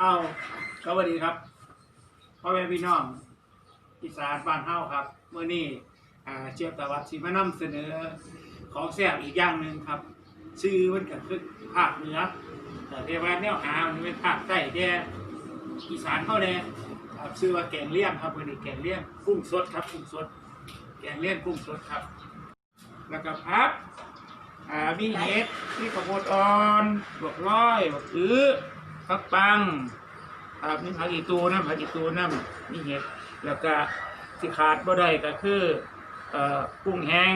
เอาสวัสดีครับพ่อแม่พี่น้องอีสานบ้านเฮาครับเมื่อนี้อ่าเชียบตะวัดสิมานำเสนอของแซ่บอีกอย่างหนึ่งครับ ชื่อมันก็คือภาคเหนือแต่เรียกว่าแนวหามันเป็นภาคใต้แด่อีสานเฮาแน่ครับชื่อว่าแกงเลี่ยงครับวันนี้แกงเลี่ยงกุ้งสดครับกุ้งสด แกงเลี่ยงกุ้งสดครับ แล้วก็พักอ่ามีเห็ดมีข้าวโพดอ่อนบวกร้อยบวกอื้อ ผักปังอ่ามีผักอีตูน้ำผักอีตูน้ำมีเห็ดแล้วก็ที่ขาดบ่ได้ก็คือเอ่อกุ้งแห้ง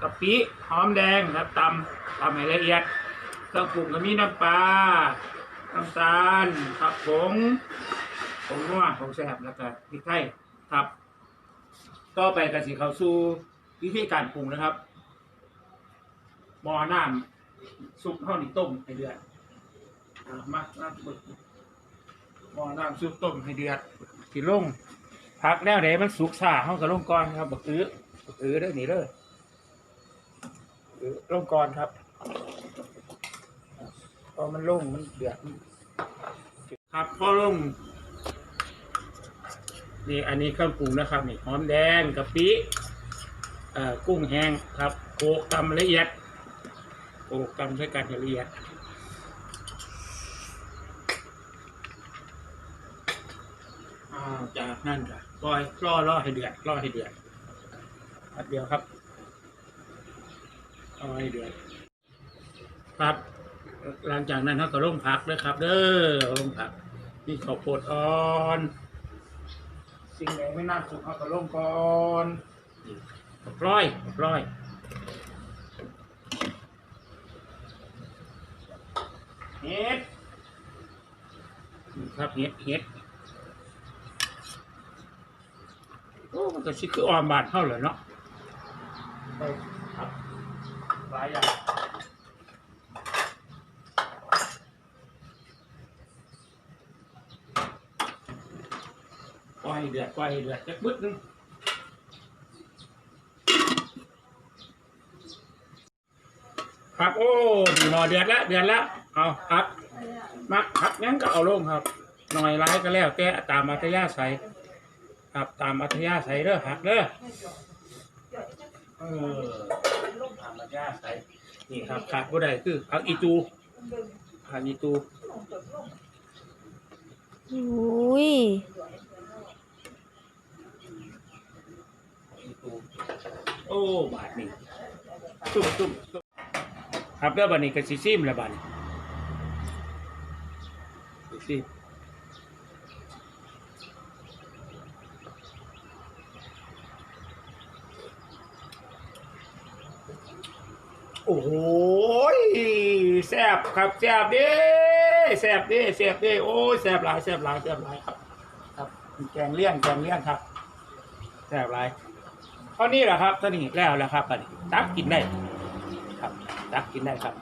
กะปิหอมแดงครับตำตำให้ละเอียดเครื่องปรุงก็มีน้ำปลาน้ำตาลผักผงผงนัวผงแซ่บแล้วก็พริกไทยครับ ต่อไปก็สิเข้าสู่วิธีการปรุงนะครับหม้อน้ำซุปข้าวหนีต้มให้เดือด มาน้ำซุปหม้อน้ำซุปต้มให้เดือดสิลงพักแล้วเดี๋ยมันสุกซ่าเฮาก็ลงก่อนครับบักอื้อบักอื้อเด้อนี่เด้อเออลงก่อนครับพอมันลงมันเดือดครับพอลงนี่อันนี้เครื่องปรุงนะครับนี่หอมแดงกะปิเอ่อกุ้งแห้งครับโขลกตำละเอียดโขลกตำด้กันให้ละเอียด อ่าจากนั้นก็ปล่อยล่อล่อให้เดือดล่อให้เดือดอัดเดียวครับล่อให้เดือดครับ หลังจากนั้นเขาก็ลงผักเลยครับ เด้อลงผักนี่ข้าวโพดอ่อน สิ่งไหนไม่น่าสุกเอากระลงก่อนร้อยร้อยเห็ดครับเห็ดเห็ด โอ้มันก็ชิคือออมบาทเท่าเลยเนาะครับหลายอย่างปล่อยเดือดปล่อยเดือดจักบึ้ดนึงครับโอ้ดีหมอเดือดแล้วเดือดแล้วเอาครับมักพักงั้นก็เอาลงครับ หน่อยร้ายก็แล้วแต่ตามอัธยาศัย ครับตามอัธยาศัยเด้อหักเด้อเออตามอัธยาศัยนี่ครับขาดบ่ได้คือผักอีตูผักอีตูอุ้ยโอ้บาทนี่ตุ้มตุ้มตุ้มครับแล้วบาทนี้ก็สิซิมแล้วบาทนี้สิซิม โอ้โหยแซ่บครับแซ่บเด้แซ่บเด้แซ่บเด้โอ้ยแซ่บหลายแซ่บหลายแซ่บหลายครับ ครับแกงเลี่ยงแกงเลี่ยงครับแซ่บหลายเท่านี้แหละครับเท่านี้แล้วแหละครับบัดนี้ตักกินได้ ครับตักกินได้ครับ